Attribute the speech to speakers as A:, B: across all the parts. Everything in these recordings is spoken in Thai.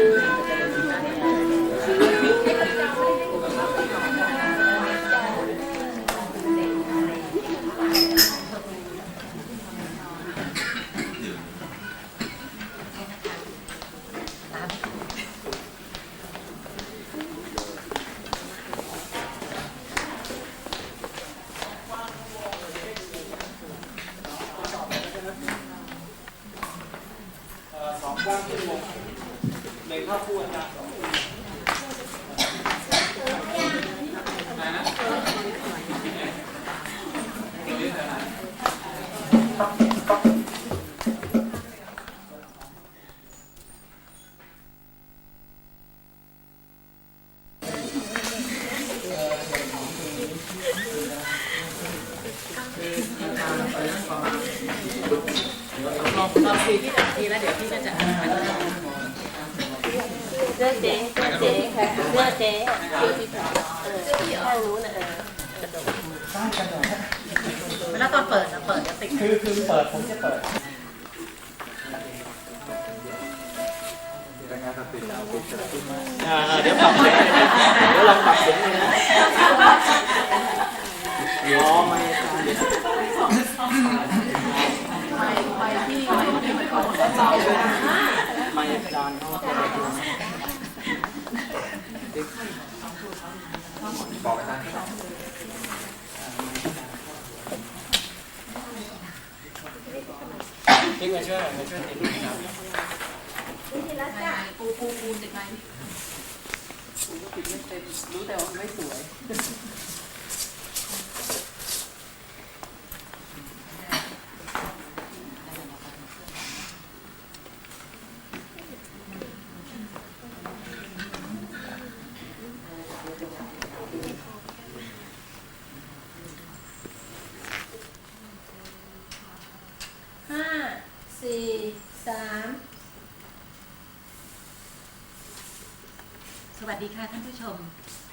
A: ส ในข้าวคู่อาจารย์ เอ
B: อข้างนู้นน่ะเออ
C: เวลาตอนเปิดนะเปิดจะติด
A: คือคือเปิดผมจะเปิดเดี๋ยวปรับเสียงเดี๋ยวลองปรับเสียงเลยนะอ๋อไม่ไม่อาจารย์เขาจะไปดู บอกอาจารย์ทิ้งมาช่วยมาช่วยติดนะครับ
C: ปูปูปูติดไหม
A: รู้แต่ว่าไม่สวย
B: สี่สาม
C: สวัสดีค่ะท่านผู้ชม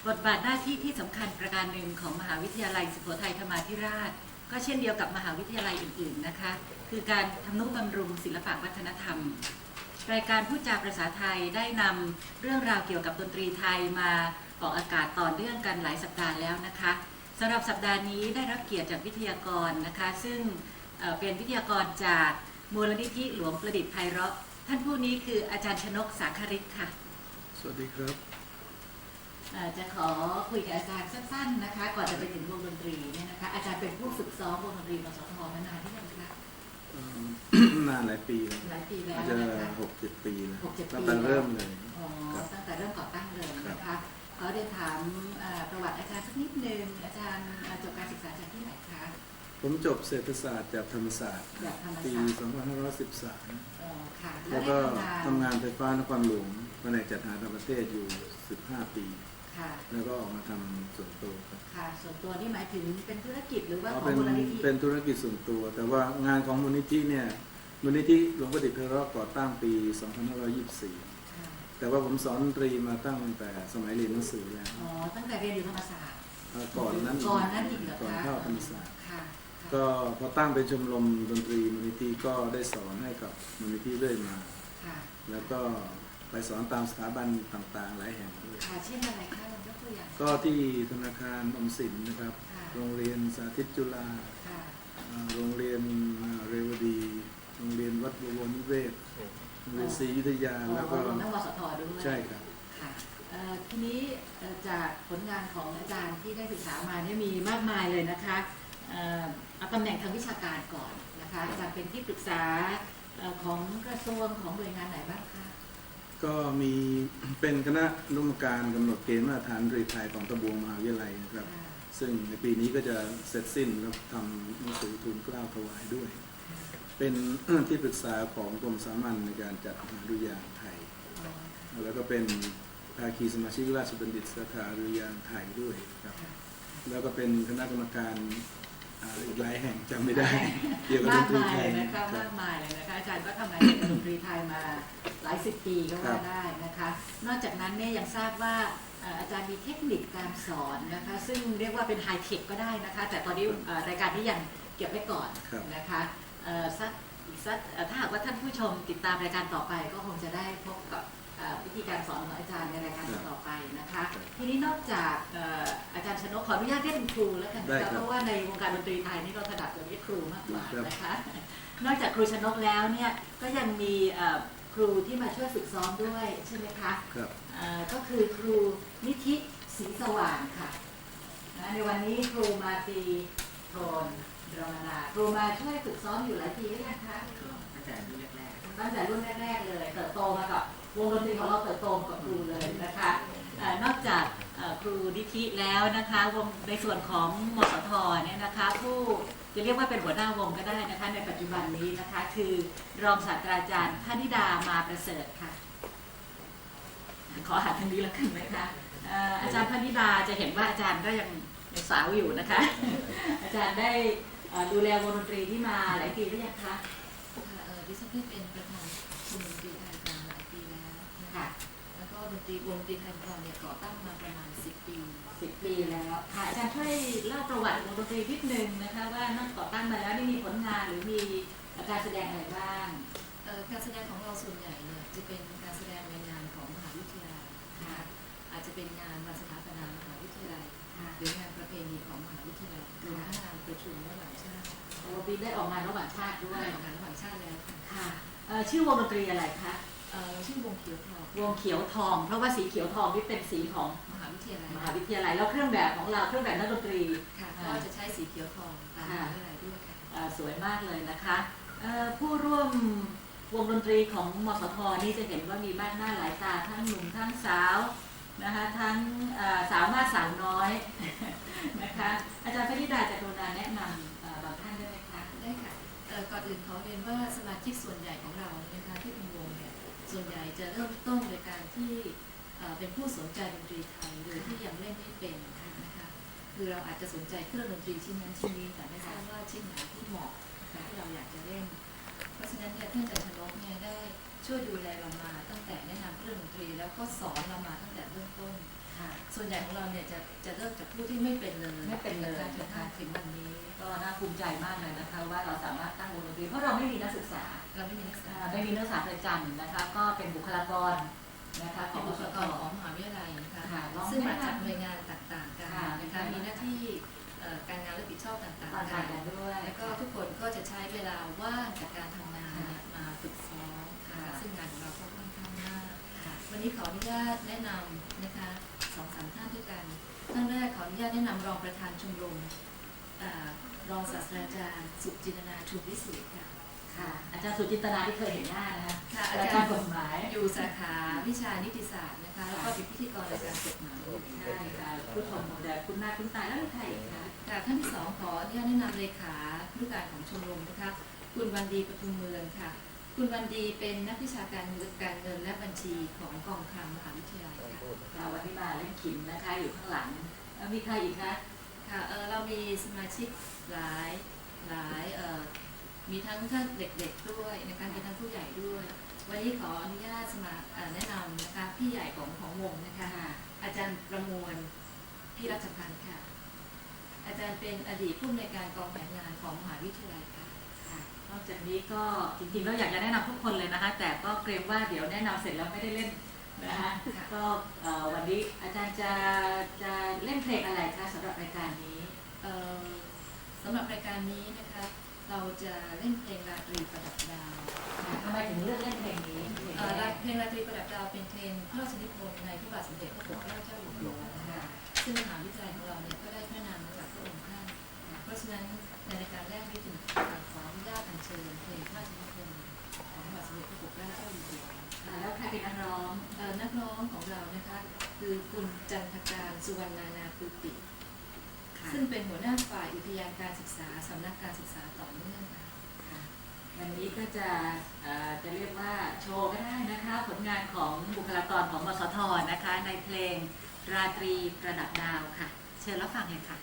C: บทบาทหน้าที่ที่สำคัญประการหนึ่งของมหาวิทยาลัยสุโขทัยธรรมาธิราช ก็เช่นเดียวกับมหาวิทยาลัยอื่นๆนะคะ คือการทำนุบำรุงศิลปะวัฒนธรรม รายการพูดจาภาษาไทยได้นำเรื่องราวเกี่ยวกับดนตรีไทยมาออกอากาศต่อเนื่องกันหลายสัปดาห์แล้วนะคะสำหรับสัปดาห์นี้ได้รับเกียรติจากวิทยากรนะคะ ซึ่งเอ่อเป็นวิทยากรจาก มูลนิธิหลวงประดิษฐ์ไพเราะท่านผู้นี้คืออาจารย์ชนกสาคริตค่ะ
D: สวัสดีครับ
C: เอ่อจะขอคุยกับอาจารย์สั้นๆนะคะ ก่อนจะไปถึงวงดนตรีเนี่ยนะคะ อาจารย์เป็นผู้ฝึกซ้อมวงดนตรีมสทมานานที่ยังคะ
D: เอ่อนานหลายปีแล้ว
C: หลายปีแล้ว
D: อาจจะ
C: นะคะ
D: หกเจ็ดปีแล้ว
C: หกเจ็ดปี
D: ตั้งแต่เริ่มเลย
C: อ๋อ
D: ครับ
C: ตั้งแต่เริ่มก่อตั้งเลยนะคะขอเรียนถามเอ่อประวัติอาจารย์สักนิดนึงอาจารย์เอ่อจบการศึกษาจากที่ไหนคะ
D: ผมจบเศรษฐศาสตร์จากธรรมศาสตร์
C: จากธรรม
D: ปี
C: ศาสตร์
D: 2513
C: เอ่อค่ะ
D: แล้ว
C: ได้
D: ก็
C: ทำงาน
D: ทำงานไฟฟ้านครหลวงแผนกจัดหาต่างประเทศอยู่ 15 ปี
C: ค่ะ
D: แล้วก็ออกมาทำส่วนตัวครับ
C: ค่ะ ส่วนตัวนี่หมายถึงเป็นธุรกิจหรือว่า
D: เอา
C: ของ
D: เป็น
C: มูลนิธิ
D: เป็นธุรกิจส่วนตัว แต่ว่างานของมูลนิธิเนี่ยมูลนิธิหลวงประดิษฐ์เพเราะก่อตั้งปี 2524
C: ค่ะ
D: แต่ว่าผมสอนดนตรีมาตั้งแต่สมัยเรียนหนังสือแล้ว
C: อ๋อ ตั้งแต่เรียนอยู่ธรรมศาสตร์
D: เอ่อก่อนนั้น
C: ก่อนนั้นอีกเหรอ
D: ก่อน
C: คะ
D: เข้าธรรมศาสตร์
C: ค่ะค่ะ
D: ก็พอตั้งเป็นชมรมดนตรีมูลนิธิก็ได้สอนให้กับมูลนิธิเรื่อยมา
C: ค่ะ
D: แล้วก็ไปสอนตามสถาบันต่างๆ หลายแห่งด้วย
C: ค่ะเช่นอะไรคะลองยกตัวอย่าง
D: ก็ที่ธนาคารออมสินนะครับ
C: ค่ะ
D: โรงเรียนสาธิตจุฬา
C: ค่ะ
D: เอ่อโรงเรียนเอ่อเรวดี โรงเรียนวัดบวรนิเวศโรงเรียนศรีอยุธยา
C: อ๋อ
D: แล้วก็
C: รวมทั้งวสทด้วย
D: ใช่ครับ
C: ค่ะเอ่อทีนี้เอ่อจากผลงานของอาจารย์ที่ได้ศึกษามาเนี่ยมีมากมายเลยนะคะ เอ่อเอาตำแหน่งทางวิชาการก่อนนะคะอาจารย์เป็นที่ปรึกษาเอ่อของกระทรวงของหน่วยงานไหนบ้างคะ
D: ก็มีเป็นคณะอนุกรรมการกำหนดเกณฑ์มาตรฐานดนตรีไทยของตะบวงมหาวิทยาลัยนะครับ
C: ค่ะ
D: ซึ่งในปีนี้ก็จะเสร็จสิ้นแล้วทำหนังสือทุนเกล้าถวายด้วย เป็นที่ปรึกษาของกรมสามัญในการจัดหาดุริยางค์ไทย
C: อ๋อ
D: แล้วก็เป็นภาคีสมาชิกราชบัณฑิตสาขาดุริยางค์ไทยด้วยครับ
C: ค่ะ
D: แล้วก็เป็นคณะกรรมการ อ่าอีกหลายแห่งจำไม่ได้ เกี่ยวกับด
C: มาก
D: นตรี
C: มาย
D: ไท
C: เลยยนะคะ
D: ครั
C: มา
D: บ
C: กมายเลยนะคะอาจารย์ก็ทำงานเกี่ยวกับดนตรีไทยมาหลายสิบปีก็
D: ครั
C: ว่า
D: บ
C: ได้นะคะ นอกจากนั้นเนี่ยยังทราบว่าเอ่ออาจารย์มีเทคนิคการสอนนะคะ ซึ่งเรียกว่าเป็นไฮเทคก็ได้นะคะ แต่ตอนนี้เอ่อรายการนี้ยังเก็บไว้ก่อน
D: ครับ
C: นะคะเอ่อสักสักเอ่อถ้าหากว่าท่านผู้ชมติดตามรายการต่อไปก็คงจะได้พบกับเอ่อ วิธีการสอนของอาจารย์ในรายการต่อไปนะคะ ทีนี้นอกจากเอ่ออาจารย์ชนกขออนุญาตเรียกเป็นครูแล้วกัน
D: ได้
C: นะ
D: ครั
C: คะ
D: บ
C: เพราะว่าในวงการดนตรีไทยนี่เราถนัดตัวเรียกครูมากกว่า
D: ครับ
C: นะคะ นอกจากครูชนกแล้วเนี่ยก็ยังมีเอ่อครูที่มาช่วยฝึกซ้อมด้วยใช่ไหมคะ
D: ครับ
C: เอ่อก็คือครูนิธิศรีสว่างค่ะนะในวันนี้ครูมาตรีโทนรมนาครูมาช่วยฝึกซ้อมอยู่หลายปีหรือยังคะ
A: ตั้งแต่รุ่นแรก
C: ตั้งแต่รุ่นแรกๆเลยเติบโตมากับ วงดนตรีของเราเติบโตมกับครูเลยนะคะนอกจากครูนิธิแล้วนะคะวงในส่วนของมสทเนี่ยนะคะ ผู้จะเรียกว่าเป็นหัวหน้าวงก็ได้นะคะในปัจจุบันนี้นะคะคือรองศาสตราจารย์พนิดามาประเสริฐค่ะ ขอหาทางนี้แล้วกันนะคะอาจารย์พนิดาจะเห็นว่าอาจารย์ก็ยังยังสาวอยู่นะคะ อาจารย์ได้ดูแลวงดนตรีที่มาหลายปีหรือยังคะ
E: ค่ะเออดิฉันเป็นประ ดนตรีวงดนตรีไทยของเราเนี่ยก่อตั้งมาประมาณ 10 ปี
C: สิบปีแล้วค่ะอาจารย์ช่วยเล่าประวัติวงดนตรีนิดนึงนะคะ ว่านอกก่อตั้งมาแล้วนี่มีผลงานหรือมีการแสดงอะไรบ้าง
E: เอ่อการแสดงของเราส่วนใหญ่เนี่ยจะเป็นการแสดงในงานของมหาวิทยาลัยนะคะอาจจะเป็นงานวันสถาปนามหาวิทยาลัย
C: ค่ะ
E: หรืองานประเพณีของมหาวิทยาลัยรวมทั้งงานประชุมระหว่างชาติ
C: โอปีได้ออกงานระหว่างชาติด้ว
E: ด้วยยงานระหว่างชาติแล้วค่ะ
C: ค่ะเอ่อชื่อวงดนตรีอะไรคะ
E: เอ่อชื่อวงเขียวทอง
C: วงเขียวทอง เพราะว่าสีเขียวทองนี่เป็นสีของ
E: มหาวิทยาลัย
C: มหาวิทยาลัยแล้วเครื่องแบบของเราเครื่องแบบนักดนตรี
E: ค่ะ
C: ค่ะ
E: ก็จะใช้สีเขียวทองตามมหาวิทยาลัยด้วยค่ะ
C: เอ่อสวยมากเลยนะคะเอ่อผู้ร่วมวงดนตรีของมสทนี่จะเห็นว่ามีมากหน้าหลายตาทั้งหนุ่มทั้งสาวนะคะทั้งเอ่อสาวมากสาวน้อยนะคะอาจารย์พนิดาจะกรุณาแนะนำเอ่อบางท่านได้ไหมคะ
E: ได้ค่ะเอ่อก่อนอื่นขอเรียนว่าสมาชิกส่วนใหญ่ของเรานะคะที่เป็นวงเนี่ย ส่วนใหญ่จะเริ่มต้นโดยการที่เอ่อเป็นผู้สนใจดนตรีไทยโดยที่ยังเล่นไม่เป็นนะคะคือเราอาจจะสนใจเครื่องดนตรีชิ้นนั้นชิ้นนี้แต่ไม่ทราบว่าชิ้นไหนที่เหมาะกับที่เราอยากจะเล่น เพราะฉะนั้นเนี่ยท่านอาจารย์ชนกเนี่ยได้ช่วยดูแลเรามาตั้งแต่แนะนำเครื่องดนตรีแล้วก็สอนเรามาตั้งแต่เริ่มต้น
C: ค่ะ
E: ส่วนใหญ่ของเราเนี่ยจะจะเริ่มจากผู้ที่ไม่เป็นเลย
C: ไม่เป็นเลย
E: จนกระทั่งถึงวันนี้
C: ก็น่าภูมิใจมากเลยนะคะว่าเราสามารถตั้งวงดนตรีเพราะเราไม่มีนักศึกษา
E: เราไม่มีนักศึกษา
C: อ่าไม่มีนักศึกษาประจำนะคะ ก็เป็นบุคลากรนะคะข
E: เป็
C: อนงม
E: บุ
C: ส
E: คลา
C: ท
E: กร ของมหาวิทยาลัยนะคะ
C: ค่ะลอง
E: ซึ่งมา
C: แนะนำ
E: จากหน่วยงานต่างๆกัน
C: ค่ะ
E: นะคะมีหน้าที่เอ่อการงานรับผิดชอบต่าง
C: ต่าง
E: ๆ
C: กั
E: กันน
C: ด้วย
E: แล้วก็ทุกคนก็จะใช้เวลาว่างจากการทำงานเนี่ยมาฝึกซ้อมนะคะ
C: ค่ะ
E: ซึ่งงานของเราก็ค่อนข้างมาก
C: ค่ะ
E: วันนี้ขออนุญาตแนะนำนะคะสองสามท่านด้วยกัน ท่านแรกขออนุญาตแนะนำรองประธานชมรมเอ่อรองศาสตราจารย์ สุจินตนาชุมวิสุทธิ์ค่ะ
C: ค่ะอาจารย์สุจินตนาที่เคยเห็นหน้านะคะ
E: ค่ะ
C: อา
E: อา
C: จา
E: จารร
C: ย์
E: ย์
C: กฎหมาย
E: อยู่สาขาวิชานิติศาสตร์นะคะ แล้วก็เป็นพิธีกรรายการกฎหมาย
C: ใช่ค่ะผู้ชมคงจะคุ้นหน้าคุ้นตาแล้วมีใครอีกคะ
E: ค่ะท่านที่สองขออนุญาตแนะนำเลขาผู้การของชมรมนะคะ คุณวันดีปทุมเมืองค่ะ คุณวันดีเป็นนักวิชาการเงินการเงินและบัญชีของกองคลังมหาวิทยาลัยค่ะ
C: ค่ะวันนี้มาเล่นขิมนะคะอยู่ข้างหลังเอ่อมีใครอีกคะ
E: ค่ะเอ่อเรามีสมาชิกหลายหลายเอ่อ มีทั้งท่านเด็กๆด้วยนะคะมีทั้งผู้ใหญ่ด้วย วันนี้ขออนุญาตสมาเอ่อแนะนำนะคะพี่ใหญ่ของของวงนะคะ
C: ค่ะ
E: อาจารย์ประมวลพี่รัชพันธ์ค่ะ อาจารย์เป็นอดีตผู้อำนวยการกองแผนงานของมหาวิทยาลัยค่ะ
C: ค่ะนอกจากนี้ก็จริงๆเราอยากจะแนะนำทุกคนเลยนะคะ แต่ก็เกรงว่าเดี๋ยวแนะนำเสร็จแล้วไม่ได้เล่นนะคะ
E: ค่ะ
C: ก็เอ่อวันนี้อาจารย์จะจะเล่นเพลงอะไรคะสำหรับรายการนี้
E: เอ่อสำหรับรายการนี้นะคะ เราจะเล่นเพลงราตรีประดับดาว
C: ค่ะทำไมถึงเลือกเล่นเพลงนี้เพลง
E: เอ่อ
C: แรก
E: เพลงราตรีประดับดาวเป็นเพลงพระราชนิพนธ์ในพระบาทสมเด็จพระปกเกล้าเจ้าอยู่หัวนะคะซึ่งมหาวิทยาลัยของเราเนี่ยก็ได้พระนามมาจากพระองค์ท่าน เพราะฉะนั้นในรายการแรกนี้จึงขออนุญาตอัญเชิญเพลงพระราชนิพนธ์ของพระบาทสมเด็จพระปกเกล้าเจ้าอยู่หัว
C: ค่ะแล้วใครเป็นนักร้อง
E: เอ่อนักร้องของเรานะคะคือคุณจันทการสุวรรณานาภูติ
C: ค่ะ
E: ซึ่งเป็นหัวหน้าฝ่ายอุทยานการศึกษาสำนักการศึกษาต่อเนื่องค่ะ
C: วันนี้ก็จะเอ่อจะเรียกว่าโชว์ก็ได้นะคะ ผลงานของบุคลากรของมสทนะคะ ในเพลงราตรีประดับดาวค่ะ เชิญรับฟังเลยค่ะ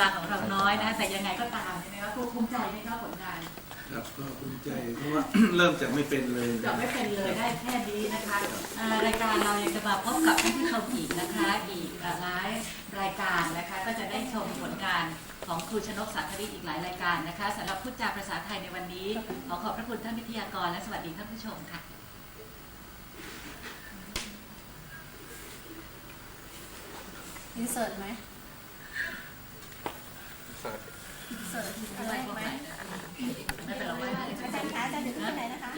C: ลาของเราน้อยนะคะแต่ยังไงก็ตามเนี่ยนะคะครูภูมิใจในข้าผลงาน
D: ครับก็ภูมิใจเพราะว่า เริ่มจากไม่เป็นเลย
C: จะไม่เป็นเลยได้แค่นี้นะคะอ่ารายการเรายังจะมาพบกับท่านผู้ชมอีกนะคะ อีกหลายรายการนะคะ ก็จะได้ชมผลงานของครูชนกสาคริอีกหลายรายการนะคะสำหรับพูดจาภาษาไทยในวันนี้ ขอขอบพระคุณท่านวิทยากรและสวัสดีท่านผู้ชมค่ะ
B: อินเสิร์ตไหม
A: เสิร์ช
B: อินเสิร์ตอะ ไรไหม
C: ไม่เป็นไร
B: อาจารย์คะอาจารย์ถึงที่ไหนนะคะ